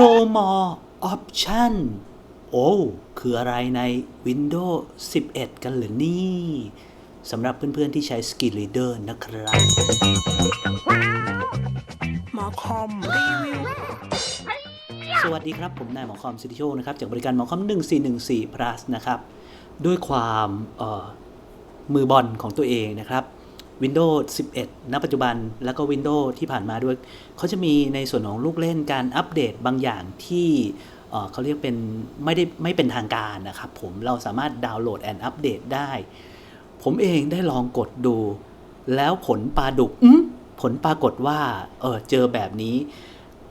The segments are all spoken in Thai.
Show More Option โอ้คืออะไรใน Windows 11 กันหรือนี่สำหรับเพื่อนๆที่ใช้ Skill Reader นะครับ หมอคอมรีวิว สวัสดีครับ ผมนายหมอคอมซิติโชนะครับ จากบริการหมอคอม 1414 plus นะครับ ด้วยความเอ่อมือบอลของตัวเองนะครับ Windows 11 ณ ปัจจุบันแล้วก็ Windows ที่ผ่านมาด้วย เขาจะมีในส่วนของลูกเล่นการอัปเดตบางอย่างที่เเขาเรียกเป็นไม่ได้ไม่เป็นทางการนะครับผมเราสามารถดาวน์โหลดแอนอัปเดตได้ ผมเองได้ลองกดดู แล้วผลปลาดุกผลปรากฏว่าเออเจอแบบนี้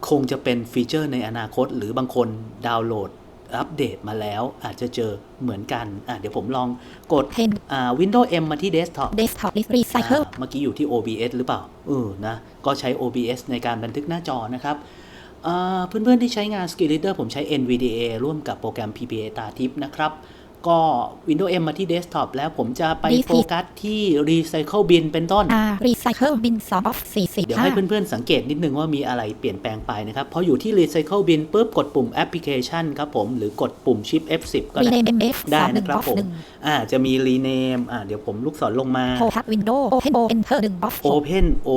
คงจะเป็นฟีเจอร์ในอนาคต หรือบางคนดาวน์โหลด อัปเดตมาแล้วอาจจะเจอเหมือนกัน อะเดี๋ยวผมลองกด Pen อ่า Windows M มาที่ Desktop Desktop list Recycle อ่าเมื่อกี้อยู่ที่ OBS หรือเปล่าเออนะ ก็ใช้ OBS ในการบันทึกหน้าจอนะครับอ่าเพื่อนๆที่ใช้งาน Skill Reader ผมใช้ NVDA ร่วมกับโปรแกรม PPA ตาทิพย์นะครับ ก็ Windows M มาที่ Desktop แล้วผมจะไป This is โฟกัสที่ Recycle Bin เป็นต้น R Recycle bin 2 of เดี๋ยวให้45เพื่อนๆสังเกตนิดนึงว่ามีอะไรเปลี่ยนแปลงไปนะครับ พออยู่ที่ Recycle Bin ปุ๊บกดปุ่ม Application ครับผม หรือกดปุ่ม Shift F10 ก็ได้ Rename MF ได้2นะครับ1ผม of อ่าจะมี Rename อ่าเดี๋ยวผมลูกศรลงมา1 Pop up window Open O Enter 1 of 6 Open O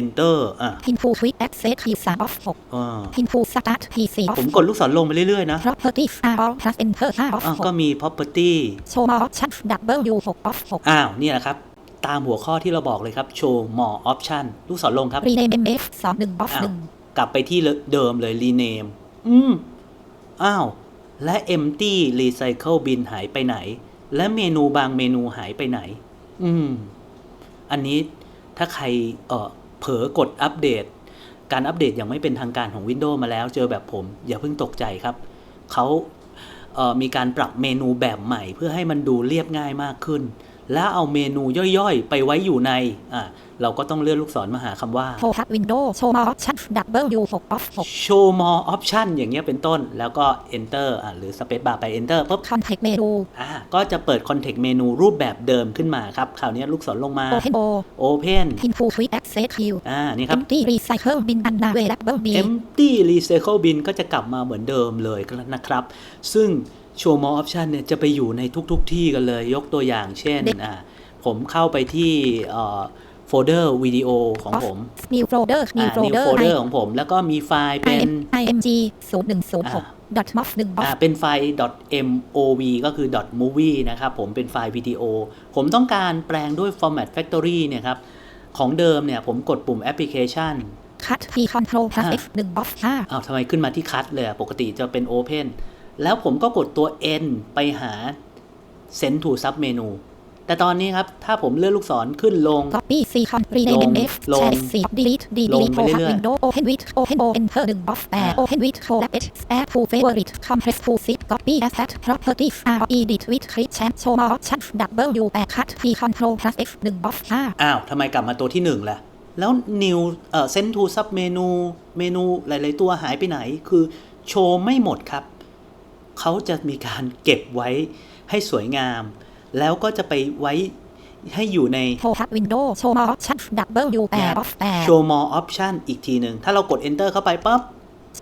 Enter อ่า Pin to Quick Access Q 3 of 6อ่า Pin to Start PC of ผมกดลูกศรลงไปเรื่อยๆนะ Properties R all plus Enter 5 of อ่าก็มี Property 6 Show more option W 6 of 6อ้าวเนี่ยแหละครับ ตามหัวข้อที่เราบอกเลยครับ Show More Option ลูกศรลงครับ Rename MF 2 1 of อ้าว1กลับไปที่เดิมเลย rename อืมอ้าว และ empty recycle bin หายไปไหน และเมนูบางเมนูหายไปไหน อืม อันนี้ถ้าใครเออเผลอกดอัปเดต การอัปเดตอย่างไม่เป็นทางการของ Windows มาแล้ว เจอแบบผม อย่าเพิ่งตกใจครับ เขาเอ่อ มีการปรับเมนูแบบใหม่ เพื่อให้มันดูเรียบง่ายมากขึ้น แล้วเอาเมนูย่อยๆ ไปไว้อยู่ในอ่าเราก็ต้องเลื่อนลูกศรมาหาคำว่า Pop up window Show more option W 6 of 6 show more option อย่างเงี้ยเป็นต้น แล้วก็ enter อะหรือ space bar ไป enter ปุ๊บ Context menu อ่าก็จะเปิด context menu รูปแบบเดิมขึ้นมาครับคราวนี้ลูกศรลงมา Open O open Pin to Quick Access Q อ่านี่ครับ Empty Recycle bin Unavailable B empty recycle bin ก็จะกลับมาเหมือนเดิมเลยนะครับ ซึ่ง show more option เนี่ยจะไปอยู่ในทุกๆทที่กันเลย ยกตัวอย่างเช่นอ่าผมเข้าไปที่เอ่อโฟลเดอร์วิดีโอของผม New folder อ่า New new folder folder ของผม แล้วก็มีไฟล์เป็น IMG 0106 dot mof 1อ่า box เป็นไฟล์ .mov ก็คือ .movie นะครับ ผมเป็นไฟล์วิดีโอ ผมต้องการแปลงด้วย format factory เนี่ยครับ ของเดิมเนี่ยผมกดปุ่ม application cut p control plus f 1 box 5อ้าวทำไมขึ้นมาที่คัดเลยอะปกติจะเป็น open แล้วผมก็กดตัว n ไปหา send to sub menu แต่ตอนนี้ครับ ถ้าผมเลื่อนลูกศรขึ้นลง copy c con rename f ลง share c delete d ลง delete ไป pop เรื่ up อยๆ window open with open o enter 1 box อ่า8 open with collab h add to favorite compress to zip copy asset properties r edit with click champ show more option w 8 cut p control plus f 1 box 5อ้าวทำไมกลับมาตัวที่หนึ่งล่ะ แล้ว new เอ่อ send to sub menu เมนูหลาย ๆ ตัวหายไปไหน คือโชว์ไม่หมดครับ เขาจะมีการเก็บไว้ให้สวยงาม แล้วก็จะไปไว้ให้อยู่ใน pop up window show more option w 8 box 8 show more option อีกทีหนึ่ง ถ้าเรากด enter เข้าไปปั๊บ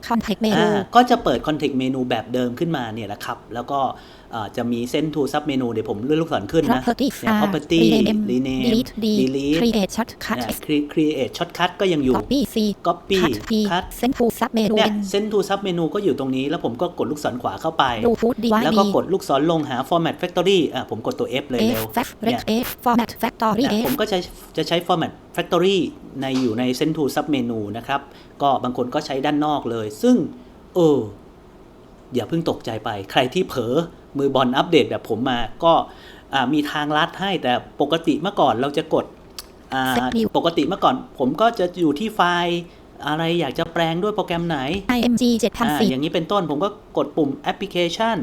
context อ่า menu ก็จะเปิด context menu แบบเดิมขึ้นมาเนี่ยแหละครับ แล้วก็อ่า จะมี send to sub menu เดี๋ยวผมเลื่อนลูกศรขึ้นนะ properties เนี่ย r property rename rename delete d delete create shortcut เนี่ย cre- create shortcut ก็ยังอยู่ copy c copy cut p cut send to sub menu เนี่ย in send to sub menu ก็อยู่ตรงนี้ แล้วผมก็กดลูกศรขวาเข้าไปดูฟูดดีไวแล้วดีก็กดลูกศรลงหา format factory อะผมกดตัว F เลย F เร็ว fact เนี่ย rec F format factory เนี่ย F ผมก็จะจะใช้ format factory ในอยู่ใน send to sub menu นะครับ ก็บางคนก็ใช้ด้านนอกเลย ซึ่งเอออย่าเพิ่งตกใจไปใครที่เผลอ มือบอลอัปเดตแบบผมมาก็อ่ามีทางลัดให้แต่ปกติเมื่อก่อนเราจะกดอ่า Set new ปกติเมื่อก่อน ผมก็จะอยู่ที่ไฟล์อะไรอยากจะแปลงด้วยโปรแกรมไหน IMG อ่า7004อย่างนี้เป็นต้นผมก็กดปุ่ม application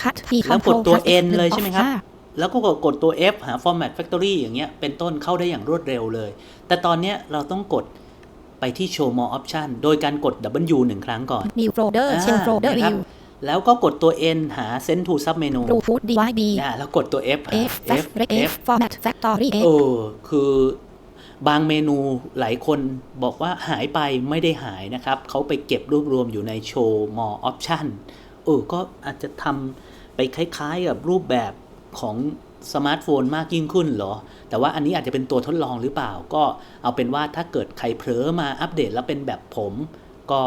cut P แล้วกด control ตัว plus F N เลยใช่ไหมครับห้าแล้วก็กดกดตัว F หา format factory อย่างเงี้ยเป็นต้นเข้าได้อย่างรวดเร็วเลย แต่ตอนเนี้ยเราต้องกดไปที่ show more option โดยการกด W หนึ่งครั้งก่อน new folder อ่า shell folder นะครับ view แล้วก็กดตัว N หา send to sub menu blue food DYB อ่าแล้วกดตัว F หา F fact rec F format factory เอ F อคือบางเมนูหลายคนบอกว่าหายไปไม่ได้หายนะครับ เขาไปเก็บรวบรวมอยู่ในโชว์ more option เออ ก็อาจจะทำไปคล้ายๆกับรูปแบบของสมาร์ทโฟนมากยิ่งขึ้นเหรอ แต่ว่าอันนี้อาจจะเป็นตัวทดลองหรือเปล่า ก็เอาเป็นว่าถ้าเกิดใครเผลอมาอัปเดตแล้วเป็นแบบผม ก็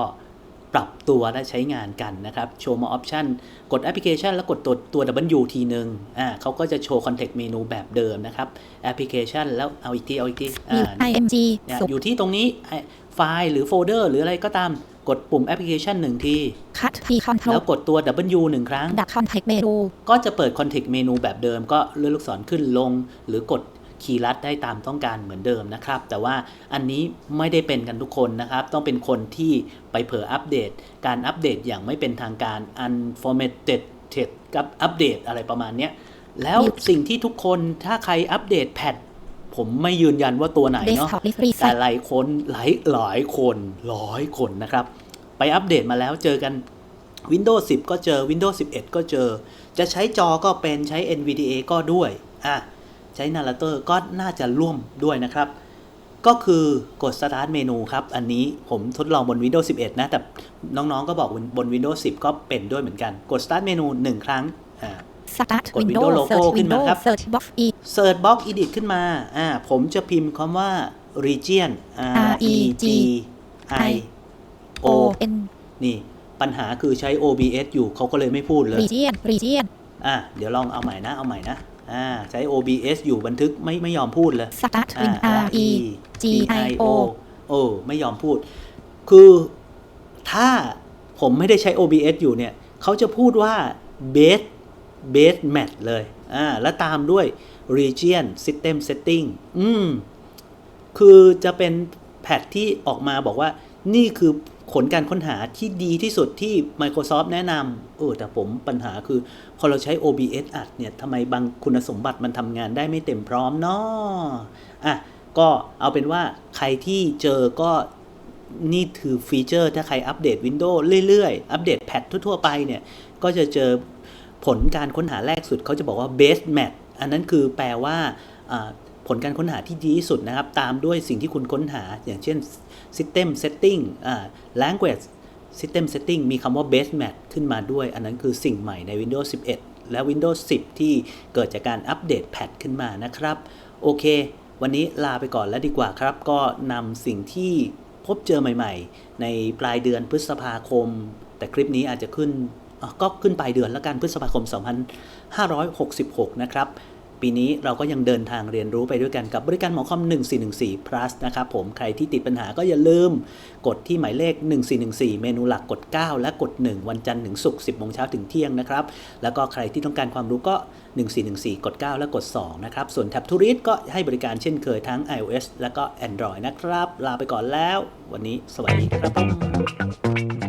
ปรับตัวและใช้งานกันนะครับโชว์ more option กดแอปพลิเคชันแล้วกดตัวตัว W ทีหนึ่งอ่าเขาก็จะโชว์ context menu แบบเดิมนะครับแอปพลิเคชันแล้วเอาอีกทีเอาอีกที New อ่า img เนี่ยสุอยู่ที่ตรงนี้ไอ้ไฟล์หรือโฟลเดอร์หรืออะไรก็ตามกดปุ่มแอปพลิเคชันหนึ่งที cut p แล้ control วกดตัว W หนึ่งครั้งดัก context menu ก็จะเปิด context menu แบบเดิมก็เลื่อนลูกศรขึ้นลง หรือกด คีย์ลัดได้ตามต้องการเหมือนเดิมนะครับ แต่ว่าอันนี้ไม่ได้เป็นกันทุกคนนะครับ ต้องเป็นคนที่ไปเผลออัปเดต การอัปเดตอย่างไม่เป็นทางการ unformatted กับอัปเดตอะไรประมาณเนี้ยแล้วสิ่งที่ทุกคนถ้าใครอัปเดตแพทผมไม่ยืนยันว่าตัวไหนเนาะ desktop list แต่ reset หลายคนหลายหลายคนร้อยคนนะครับ ไปอัปเดตมาแล้วเจอกัน Windows 10 ก็เจอ Windows 11 ก็เจอ จะใช้จอก็เป็นใช้ NVDA ก็ด้วยอะ ใช้ Narrator ก็น่าจะร่วมด้วยนะครับ ก็คือกด Start เมนูครับ อันนี้ผมทดลองบน Windows 11 นะ แต่น้องๆก็บอกบน Windows 10 ก็เป็นด้วยเหมือนกัน กด Start เมนู1ครั้งอ่า start กด window Windows logo search ขึ้นมา window ครับ search box e Search Box Edit ขึ้นมาอ่าผมจะพิมพ์คำว่า region R E G I O o n นี่ปัญหาคือใช้ OBS อยู่เขาก็เลยไม่พูดเลย region region อะเดี๋ยวลองเอาใหม่นะ เอาใหม่นะ อ่าใช้ OBS อยู่บันทึกไม่ไม่ยอมพูดเลย start อ่า win r e g i o โอ้ไม่ยอมพูด คือถ้าผมไม่ได้ใช้ OBS อยู่เนี่ยเขาจะพูดว่า base base match เลยอ่าแล้วตามด้วย region system setting อืมคือจะเป็นแพทที่ออกมาบอกว่านี่คือ ผลการค้นหาที่ดีที่สุดที่ Microsoft แนะนำเออแต่ผมปัญหาคือ พอเราใช้ OBS อัดเนี่ยทำไมบางคุณสมบัติมันทำงานได้ไม่เต็มพร้อมเนาะอะก็เอาเป็นว่าใครที่เจอก็นี่คือฟีเจอร์ถ้าใครอัปเดต Windows เรื่อยๆ อัปเดตแพททั่วๆไปเนี่ย ก็จะเจอผลการค้นหาแรกสุดเขาจะบอกว่า best match อันนั้นคือแปลว่าอ่า ผลการค้นหาที่ดีที่สุดนะครับ ตามด้วยสิ่งที่คุณค้นหา อย่างเช่น system setting อ่า language system setting มีคำว่า base match ขึ้นมาด้วย อันนั้นคือสิ่งใหม่ใน Windows 11 และ Windows 10 ที่เกิดจากการอัปเดตแพทขึ้นมานะครับ โอเค วันนี้ลาไปก่อนแล้วดีกว่าครับ ก็นำสิ่งที่พบเจอใหม่ ๆ ในปลายเดือนพฤษภาคม แต่คลิปนี้อาจจะขึ้นก็ขึ้นปลายเดือนแล้วกันพฤษภาคม 2566 นะครับ ปีนี้เราก็ยังเดินทางเรียนรู้ไปด้วยกันกับบริการหมอคอม 1414 plus นะครับผมใครที่ติดปัญหาก็อย่าลืม กดที่หมายเลข 1414 เมนูหลักกด 9 และกด 1 วันจันทร์ถึงศุกร์ 10โมงเช้าถึงเที่ยงนะครับ แล้วก็ใครที่ต้องการความรู้ก็ 1414 กด 9 และกด 2 นะครับ ส่วนแท็บทูริสก็ให้บริการเช่นเคยทั้ง iOS และก็ Android นะครับ ลาไปก่อนแล้ว วันนี้สวัสดีครับ